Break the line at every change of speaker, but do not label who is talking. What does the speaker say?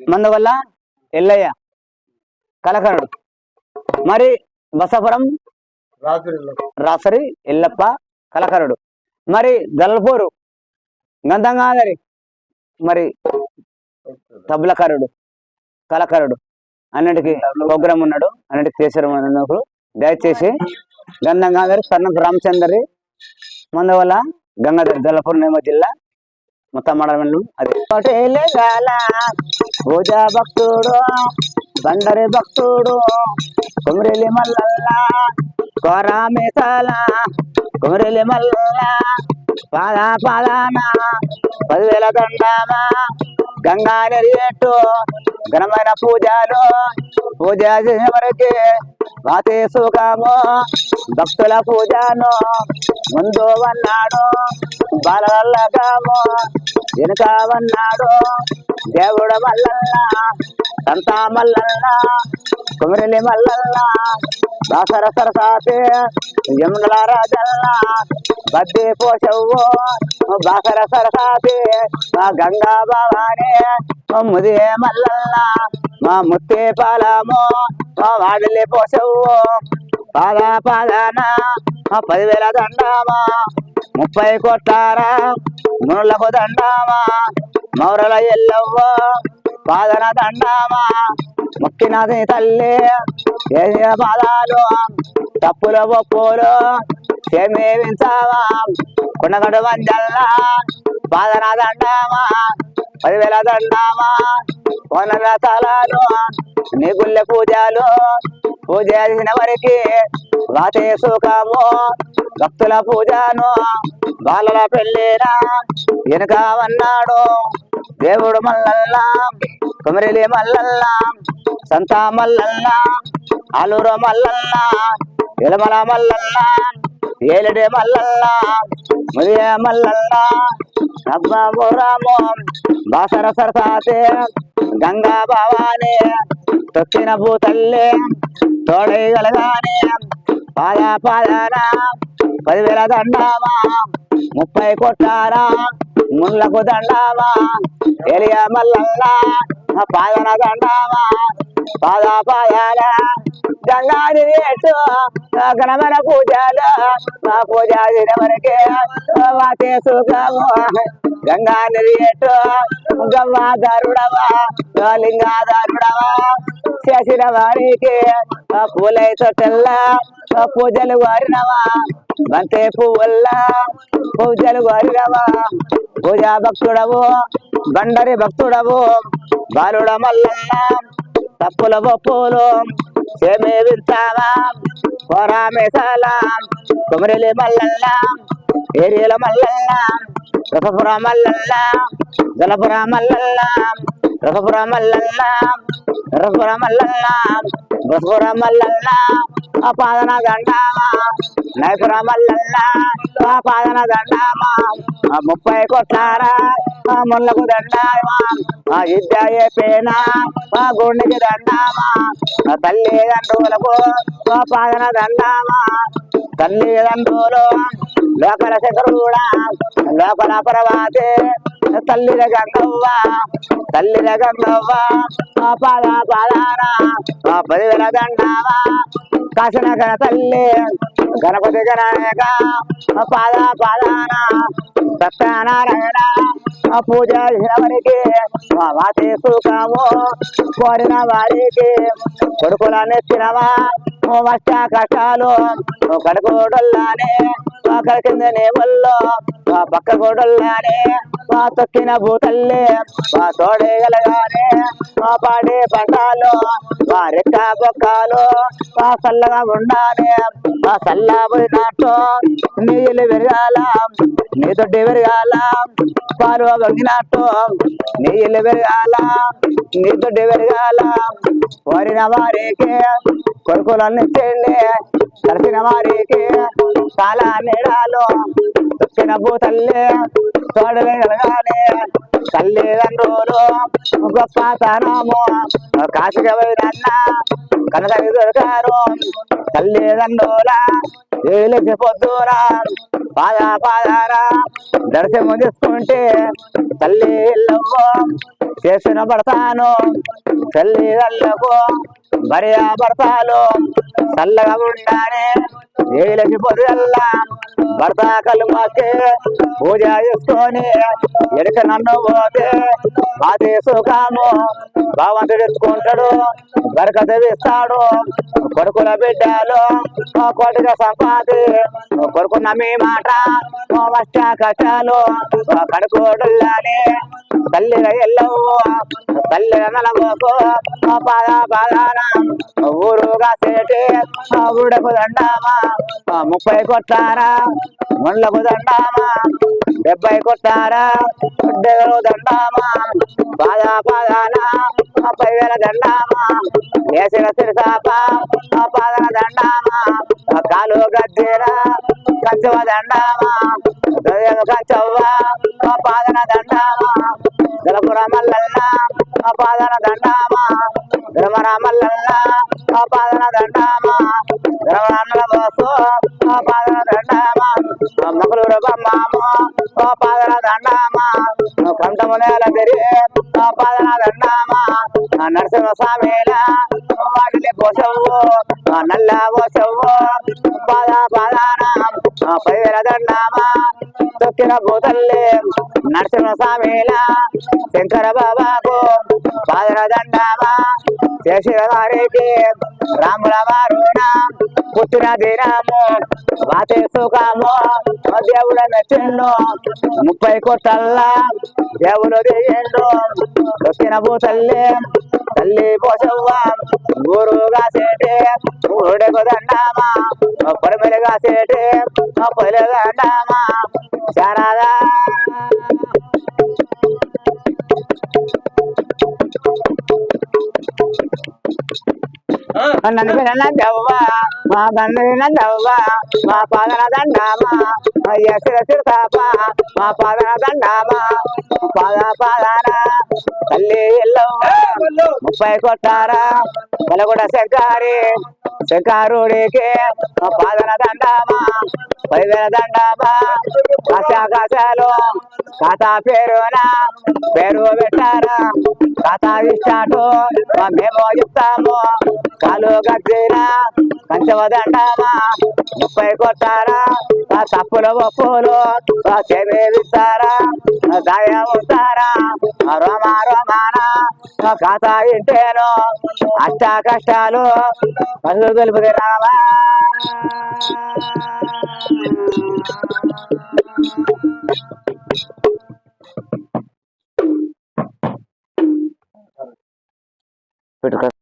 మందవల్ల ఎల్లయ్య కలకరుడు మరి బసపురం రాసరి ఎల్లప్ప కలకరుడు మరి గల్పూరు గంధంగాదరి మరి తబలకరుడు కలకరుడు. అన్నిటికీ ప్రోగ్రామ్ ఉన్నాడు. అన్నిటికీ చేశారు అన్నప్పుడు దయచేసి గంధంగాదరి స్వర్ణపు రామచందరి మందవల్ల గంగాధరి దళపూర్ జిల్లా మొత్తం మాడలు అదే. పటేలే గాల పూజా భక్తుడు బండరి భక్తుడు కుమరెలి మల్లల్లా కోరామేసాల కుమరెలి మల్లల్ల పాద పాదాన పదివేల దండామా గంగా నెరియట్టు ఘనమైన పూజలు పూజ చేసేవరకే వాతే సుఖము భక్తుల పూజను ముందు వన్నాడు బాలగాము వెనుక దేవుడు మల్లన్న సంతా మల్లల్లా కుమరిలి మల్లల్లా దాసర సరసాతి యమునల రాజల్లా బద్ది పోషవ్వు బాసర సరసాతి మా గంగా భవాని ముదే మల్లన్న మా ముత్తే పాలము మా వాడిలి పోషవ్వు పాద పాదానా? పదివేల దండామా ముప్పై కొట్టారా? మునులకు దండామా మౌరల ఎల్లవ్వ? పాదన దండామా మొక్కినది తల్లి ఏ పాదాలు? తప్పుల ఒప్పులు సేమేవించావా కొండగడు వంజల్లా పాదన దండామా పదివేల దండామా వనల తలాలు? నీ గుళ్ళ పూజలు పూజ చేసిన వారికి వాతే సుఖము. భక్తుల పూజను బాలల పెళ్ళినా వెనుకామన్నాడు దేవుడు మల్లల్లా కుమరిలి మల్లల్లా సంతా మల్లల్లా అలూరు మల్లల్లా ఇలమల మల్లల్లా ఏలడి మల్లల్లా ముదియ మల్లల్ల రఘురాము బాసర సరసాతే గంగా భవానే తొక్కిన భూతల్లి తోడగలగానే పాద పాదాన పదివేల దండామా ముప్పై కొట్టారా ముళ్ళకు దండామా ఎలియ మల్లల్లా పాదన దండామా పాద పాదాల గంగాని రేటు గణమన పూజలు మా పూజ వరకే వాతే సుఖము గంగాని రేటు గంగాధరుడవా లింగాధరుడవా చేసిన వారికి ఆ పూలై తొట్టెల్ల ఆ పూజలు వారినవా బంతే పువ్వుల్లా పూజలు వారినవా పూజా భక్తుడవు బండరి భక్తుడవు బాలుడ మల్లల్లా తప్పుల ఒప్పులు సేమే వింటావా కోరామేసాల కుమరిలి మల్లల్లా ఏరియల మల్లల్లా రసపుర మల్లల్లా జలపుర మల్లల్లా రసపుర మల్లన్న రసపుర ఆ పాదన దండామా నైపుర మల్లన్న ఆ పాదన దండామా ఆ ముప్పై కొట్టారా ఆ ముళ్ళకు దండామా ఆ విద్య పేనా ఆ గుండెకి దండామా ఆ తల్లి దండ్రులకు ఆ పాదన దండామా తల్లి లోకల శకరుడా లోకల పరవాతే తల్లిల గంగవ్వ తల్లి గంగవ్వ ఆ పాద పాదాన ఆ పదివేల దండావా కాసిన గణ తల్లి గణపతి గణక ఆ పాద పాదానా సత్యనారాయణ ఆ పూజ చేసిన వారికి మా వాతే సుఖము కోరిన వారికి కొడుకుల నెచ్చినవా వచ్చ కష్టాలు. కడుకోడల్లానే ఒకరి కింద నేవుల్లో మా పక్క గోడల్లానే మా తొక్కిన భూతల్లి మా తోడేగలగానే మా పాడే పంటాలు మా రెక్క బొక్కలు మా చల్లగా ఉండాలి మా చల్లా పోయినట్టు నీళ్ళు పెరగాల నీ తొట్టి పెరగాల పాలు వంగినట్టు నీళ్ళు పెరగాల నీ తొట్టి పెరగాల కోరిన వారికి కొడుకులన్నీ చెండి కలిసిన వారికి చాలా నీడాలు. తొక్కిన భూతల్లి తోడలే కలగాలి తల్లిదండ్రులు గొప్ప తనము. కాశిక పోయినన్న దొరకారు. తల్లిదండ్రుల ఏలేసి పొద్దురా పాద పాదారా దర్శనం తీసుకుంటే తల్లి ఇల్లవ్వ చేసిన పడతాను తల్లి అల్లకు భార్య భర్తలు చల్లగా ఉండాలి. ఏలసి పొద్దుల్లా భర్త కలుమకి పూజ చేసుకొని ఎడక నన్ను పోతే మాదే సుఖము. భగవంతుడు ఎత్తుకుంటాడు బరకత ఇస్తాడు. కొడుకుల బిడ్డలు మా సంపాది కొడుకున్న మీ మాట మా కష్టాలు కడుకోడుల్లాని తల్లిన ఎల్లవు తల్లిన నలవకు పాద పాదాన ఊరుగా సేటి ఊడకు దండామా ముప్పై కొట్టారా ముండ్లకు దండామా డెబ్బై కొట్టారా? డెగలు దండామా? పాద పాదాన? ముప్పై వేల దండామా? వేసిన సిరిసాప పాదన దండామా? కాలు గద్దెరా కంచవ దండామా? కంచవ్వ పాదన దండామా? గలపుర మల్లన్న పాదన దండామా? గరమర మల్లన్న పాదన దండామా? గరమర బోసు పాదన దండామా? మగులూరు బమ్మాము పాదన దండామా కంఠము నేల తిరిగి పాదన దండామా నరసింహ స్వామిల వాటిని పోసవు నల్ల పోసవు పాద పాదాన పైవేల దండామా తొక్కిన భూతల్లి నరసింహ స్వామిల శంకర బాబాకు పాదన దండామా చేసిన వారికి రాముల వారుణ పుట్టిన దినము వాతే సుఖము దేవుడ మెచ్చిండు ముప్పై కోట్లల్లా దేవుడు దిగిండు వచ్చిన భూతల్లి తల్లి పోసవ్వ గురువుగా సేటి ఊడకు దండామా పొరమెలుగా సేటి పొలి దండామా శారదా నన్ను నవ్వ మా బంధువుల నవ్వ మా పాదన దండామా ఎసుర సిరతాప మా పాదన దండామా పాద పాదాన తల్లి ఎల్లవ్వ ముప్పై కొట్టారా వెలగొడ శంకారి శంకారుడికి మా పాదన దండామా పదివేల దండామా కాశాకాశాలు తాత పేరున పేరు పెట్టారా ఖాతా ఇస్తాటు మేము చెప్తాము పాలు గజ్జిన కంచవ దండామా ముప్పై కొట్టారా? ఆ తప్పులు ఒప్పులు చెమేవిస్తారా దయ ఉంటారా రోమ రోమాన? ఖాతా ఇంటేను? అష్ట కష్టాలు పనులు తెలుపుది రామా